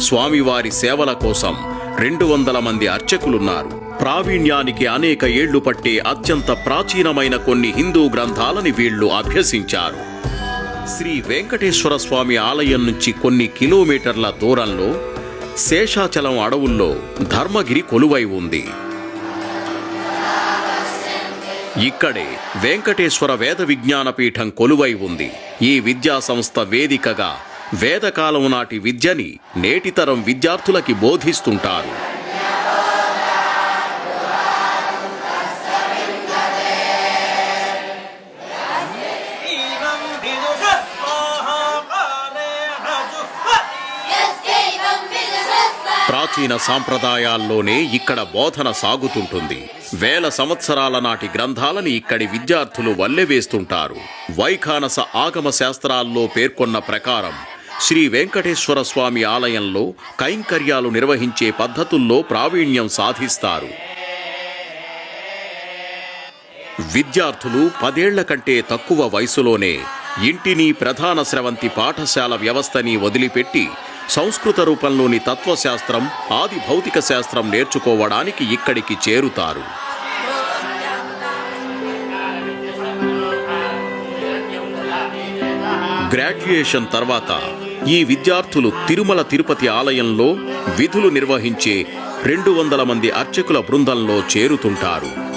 స్వామివారి సేవల కోసం రెండు వందల మంది అర్చకులున్నారు. ప్రావీణ్యానికి అనేక ఏళ్ళు పట్టే అత్యంత ప్రాచీనమైన కొన్ని హిందూ గ్రంథాలని వీళ్ళు అభ్యసించారు. శ్రీ వెంకటేశ్వర స్వామి ఆలయం నుంచి కొన్ని కిలోమీటర్ల దూరంలో శేషాచలం అడవుల్లో ధర్మగిరి కొలువై ఉంది. ఇక్కడే వెంకటేశ్వర వేద విజ్ఞాన పీఠం కొలువై ఉంది. ఈ విద్యా సంస్థ వేదికగా వేదకాలం నాటి విద్యని నేటితరం విద్యార్థులకి బోధిస్తుంటారు. ప్రాచీన సాంప్రదాయాల్లోనే ఇక్కడ బోధన సాగుతుంటుంది. వేల సంవత్సరాల నాటి గ్రంథాలను ఇక్కడి విద్యార్థులు వల్లెవేస్తుంటారు వైఖానస ఆగమ శాస్త్రాల్లో పేర్కొన్న ప్రకారం శ్రీ వెంకటేశ్వర స్వామి ఆలయంలో కైంకర్యాలు నిర్వహించే పద్ధతుల్లో ప్రావీణ్యం సాధిస్తారు. విద్యార్థులు పదేళ్ళ కంటే తక్కువ వయసులోనే ఇంటిని ప్రధాన స్రవంతి పాఠశాల వ్యవస్థని వదిలిపెట్టి సంస్కృత రూపంలోని తత్వశాస్త్రం ఆది భౌతిక శాస్త్రం నేర్చుకోవడానికి ఇక్కడికి చేరుతారు. గ్రాడ్యుయేషన్ తర్వాత ఈ విద్యార్థులు తిరుమల తిరుపతి ఆలయంలో విధులు నిర్వహించే రెండు వందల మంది అర్చకుల బృందంలో చేరుతుంటారు.